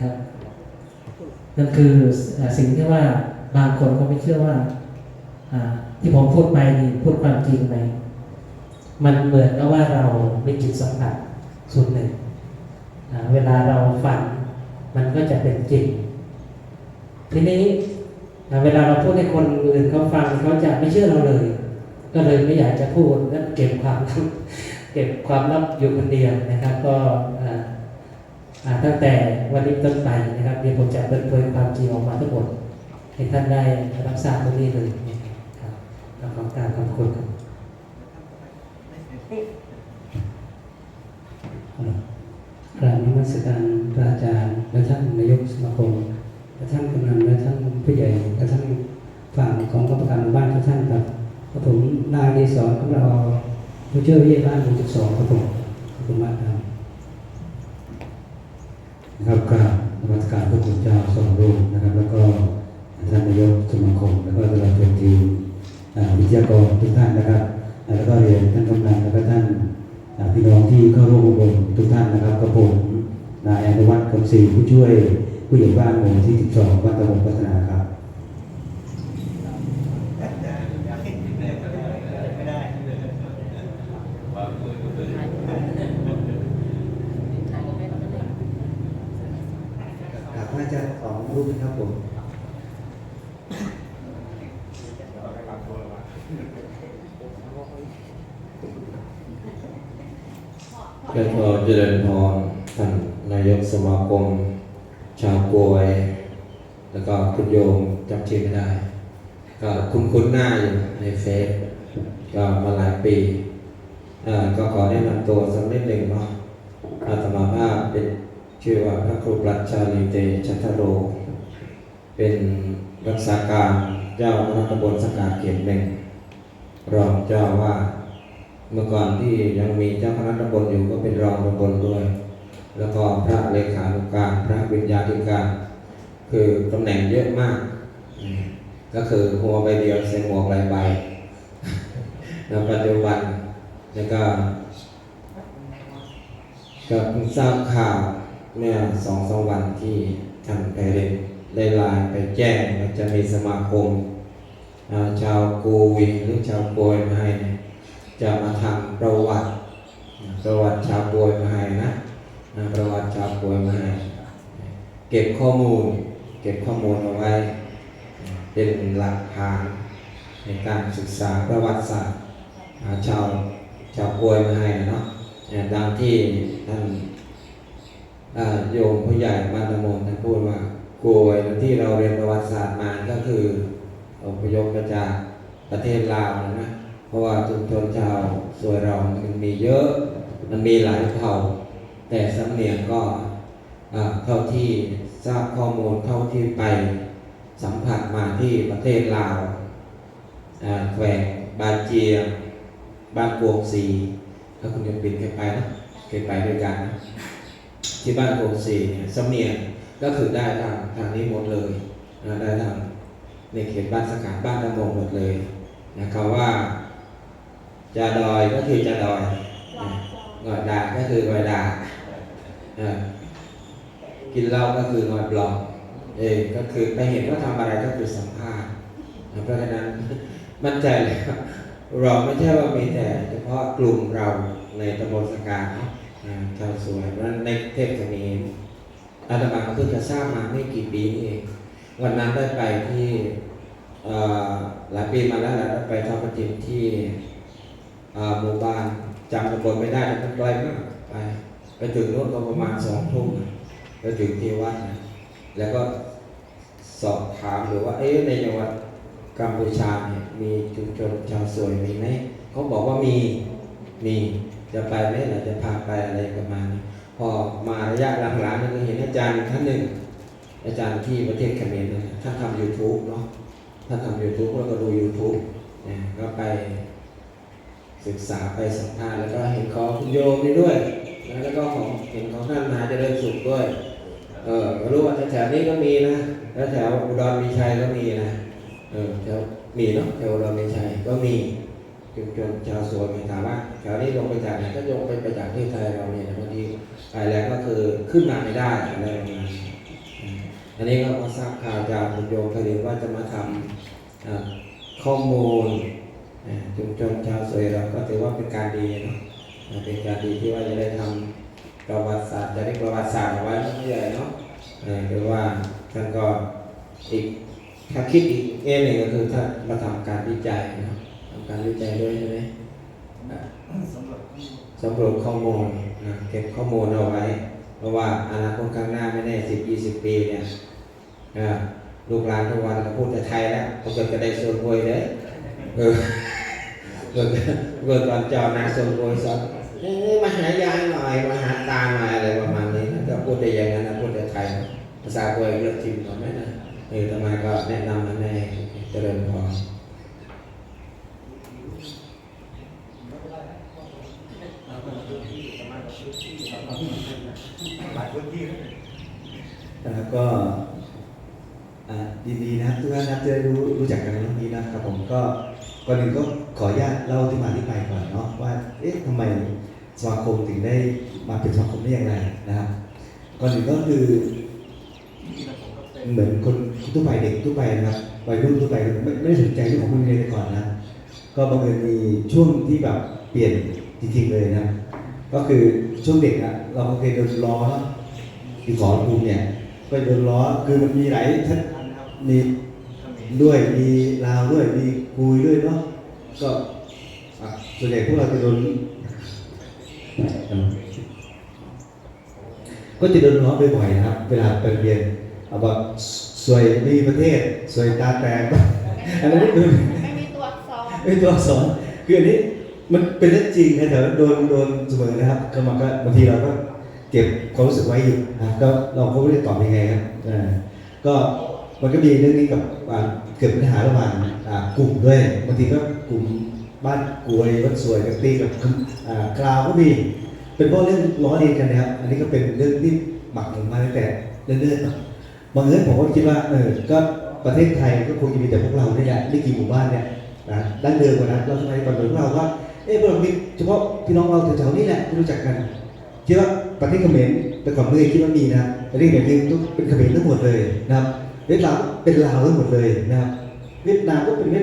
นะครับนั่นคือสิ่งที่ว่าบางคนก็ไม่เชื่อว่าที่ผมพูดไปนี่พูดความจริงไหมมันเหมือนกับว่าเรามีจิตสัมผัสส่วนหนึ่ง เวลาเราฝันมันก็จะเป็นจริง ทีนี้เวลาเราพูดให้คนอื่นเขาฟังเขาจะไม่เชื่อเราเลย ก็เลยไม่อยากจะพูดและเก็บความเก็บความลับอยู่คนเดียวนะครับ ก็ ตั้งแต่วันนี้ต้นไปนะครับเดี๋ยวผมจะเปิดเผยความจริงออกมาทั้งหมดให้ท่านได้รับทราบตรงนี้เลยนะครับแล้วขอกรารขอบคุณครับกราบนมัสการพระอาจารย์และท่านนายกสมาคมและท่านกำนันและท่านผู้ใหญ่และท่านฝั่งของกรรมการหมู่บ้านทุกท่านครับกับผมนายดีสอนของเราผู้ช่วยวิทยาบ้านหมู่สิบสองครับผมขอบคุณมากครับ นะครับกราบนมัสการพระคุณเจ้าสองรูปนะครับ แล้วก็ท่านนายกสมาคมแล้วก็ตลอดจนทีมวิทยากรทุกท่านนะครับ แล้วก็เรียนท่านกำนันแล้วก็ท่านพี่น้องที่เข้าร่วมอบรมทุกท่านนะครับกระผมนายอนุวัฒน์คำศรีผู้ช่วยผู้ใหญ่บ้านหมู่ที่ 12บ้านตะบนพัฒนาครับพระอาจา รูปนะครับผมก็ขอเจริญพรท่านนายกสมาคม ชาวกวย แล้วก็คุณโยมจำชื่อไม่ได้ ก็คุ้นคุ้นหน้าอยู่ในเฟซก็มาหลายปีก็ขอแนะนำตัวสักนิดหนึ่งเนาะอาตมาภาพเป็นชื่อว่าพระครูปรัชชาลีเตชัทโร เป็นรักษาการเจ้าคณะตำบลสกาเขียนหนึ่งรองเจ้าว่าเมื่อก่อนที่ยังมีเจ้าคณะตำบลอยู่ก็เป็นรองตำบลด้วย แล้วก็พระเลขานุการพระวิญญาธิการ คือตำแหน่งเยอะมาก ก็คือหัวใบเดียวใส่หมวกหลายใบในปัจจุบันแล้วก็ก็เพิ่งทราบข่าวเมื่อสองสามวันที่ท่านไพเรน ได้ไลน์ไปแจ้งจะมีสมาคม ชาวกูวีหรือชาวโกยมาให้จะมาทำประวัติประวัติชาวปวยมาให้นะประวัติชาวปวยมาให้เก็บข้อมูล เก็บข้อมูลเอาไว้ เป็นหลักฐานในการศึกษาประวัติศาสตร์ชาวชาวปวยมาให้นะเนาะดังที่ท่านโยมผู้ใหญ่บ้านตะมนท่านพูดว่า โกยที่เราเรียนประวัติศาสตร์มาก็คืออพยพมาจากประเทศลาวนะ เพราะว่าชุมชนชาวสวยเรามันมีเยอะ มันมีหลายเผ่า แต่สำเนียงก็เท่าที่ทราบข้อมูลเท่าที่ไปสัมผัสมาที่ประเทศลาวแขวงบาเจียบ้านกวงศรีถ้าคุณยังปิดเคยไปนะเคยไปด้วยกันนะที่บ้านกวงศรีเนี่ยสำเนียง ก็คือได้ทางทางนี้หมดเลยนะได้ทางในเขตบ้านสกัดบ้านตะมงหมดเลยนะครับว่าจาดอยก็คือจาดอยงอยดาก็คืองอยดากินเหล้าก็คืองอยบลองเองก็คือไปเห็นว่าทำอะไรก็คือสัมภาษณ์เพราะฉะนั้นมั่นใจเลยครับเราไม่ใช่ว่ามีแต่เฉพาะกลุ่มเราในตำบลสกาชาวสวยเพราะฉะนั้นในเทพจะมี อาตมาก็เพิ่งจะทราบมาไม่กี่ปีนี่เอง วันนั้นได้ไปที่เอ่อหลายปีมาแล้วแหละไปทำปฏิบัติที่เอ่อหมู่บ้านจำตำบลไม่ได้แต่มันไกลมากไปไปถึงนู้นก็ประมาณสองทุ่มไปถึงที่วัดนะแล้วก็สอบถามหรือว่า เอ๊ะในจังหวัดกัมพูชาเนี่ยมีชุมชนชาวสวยมีไหมเขาบอกว่ามีมีจะไปไหมหรือจะพาไปอะไรประมาณนี้ พอมาระยะหลังๆนี่ก็เห็นอาจารย์ท่านหนึ่ง อาจารย์ที่ประเทศเขมรนะท่านทำ YouTube เนาะถ้านทำ YouTube แล้วก็ดู YouTube นะก็ไปศึกษาไปสัมภาษณ์แล้วก็เห็นของคุณโยมนี่ด้วยนะแล้วก็ของเห็นของท่านมหาเจริญสุขด้วยเออรู้ว่าแถวนี้ก็มีนะแล้วแถวอุดรมีชัยก็มีนะเออแถวมีเนาะแถวอุดรมีชัยก็มีชุมชนชาวสวนมีถามว่าแถวนี้ลงไปจากไหนก็ลงไปไปจากที่ไทยเราเนี่ยบางที ไปแล้วก็คือขึ้นมาไม่ได้อะไรประมาณนี้อันนี้ก็มาทราบข่าวจากคุณโยมคดีว่าจะมาทำข้อมูลชุมชนชาวสวยเราก็ถือว่าเป็นการดีเนาะเป็นการดีที่ว่าจะได้ทำประวัติศาสตร์จะได้ประวัติศาสตร์เอาไว้ไม่ใหญ่เนาะหรือว่าท่านก็อีกถ้าคิดอีกแง่หนึ่งก็คือถ้ามาทำการวิจัยนะทำการวิจัยด้วยใช่ไหมอ่า สำรวจข้อมูลนะเก็บข้อมูลเอาไว้ เพราะว่าอนาคตข้างหน้าไม่แน่สิบยี่สิบปีเนี่ยลูกหลานทุกวันก็พูดแต่ไทยแล้วเขาเกิดจะได้ส่วนรวยเด้เออเกิดเกิดก่อนจอนาส่วนรวยสอนเอ้ยมาหายายหน่อยมาหาตาหน่อยอะไรประมาณนี้นะก็พูดแต่อย่างนั้นนะพูดแต่ไทยภาษารวยเลือกทิมก่อนไหมนะเออทำไมก็แนะนำมาแน่เจริญพร แล้วก็ยินดีนะครับทุกท่านนะจะรู้รู้จักกันในเรื่องนี้นะครับผมก็ก่อนอื่นก็ขออนุญาตเล่าที่มาที่ไปก่อนเนาะว่าเอ๊ะทำไมสมาคมถึงได้มาเป็นสมาคมได้อย่างไรนะครับก่อนอื่นก็คือเหมือนคนทั่วไปเด็กทั่วไปนะครับวัยรุ่นทั่วไปไม่ไม่สนใจเรื่องของคนเรียนก่อนนะ ก็บังเอิญมีช่วงที่แบบเปลี่ยนจริงๆเลยนะ ก็คือช่วงเด็กอะเราก็เคยโดนล้อเนาะที่ขอภูมิเนี่ยก็โดนล้อคือมันมีหลายท่านมีด้วยมีลาวด้วยมีกุยด้วยเนาะก็อะส่วนใหญ่พวกเราจะโดนก็จะโดนล้อบ่อยๆนะครับ เวลาไปเรียนเอาแบบสวยมีประเทศ สวยตาแตกอันนั้นคือไม่มีตัวอักษรไม่ตัวอักษรคืออันนี้ มันเป็นเรื่องจริงนะแต่ว่าโดนโดนเสมอนะครับก็มันก็บางทีเราก็เก็บความรู้สึกไว้อยู่นะก็เราก็ไม่ได้ตอบยังไงครับอ่าก็มันก็มีเรื่องนี้กับอ่าเกิดปัญหาระหว่างอ่ากลุ่มด้วยบางทีก็กลุ่มบ้านกวยบ้านสวยกับตีกับอ่ากราวก็มีเป็นเพราะเรื่องล้อเลียนกันนะครับอันนี้ก็เป็นเรื่องที่หมักหมมมาตั้งแต่เนิ่นๆบางเรื่องผมก็คิดว่าเออก็ประเทศไทยก็คงจะมีแต่พวกเรานี่แหละไม่กี่หมู่บ้านเนี่ยนะดั้งเดิมกว่านั้นเราทำไมก่อนหน้าเราว่า อ๊ะพวกเรามีเฉพาะพี่น้องเราแถวๆนี้แหละที่รู้จักกันคิดว่าประเทศเขมรแต่ก่อนเมื่อคิดว่ามีนะประเทศเขมรคือเป็นเขมรทั้งหมดเลยนะครับเวียดนามเป็นลาวทั้งหมดเลยนะครับเวียดนามก็เป็นเวียด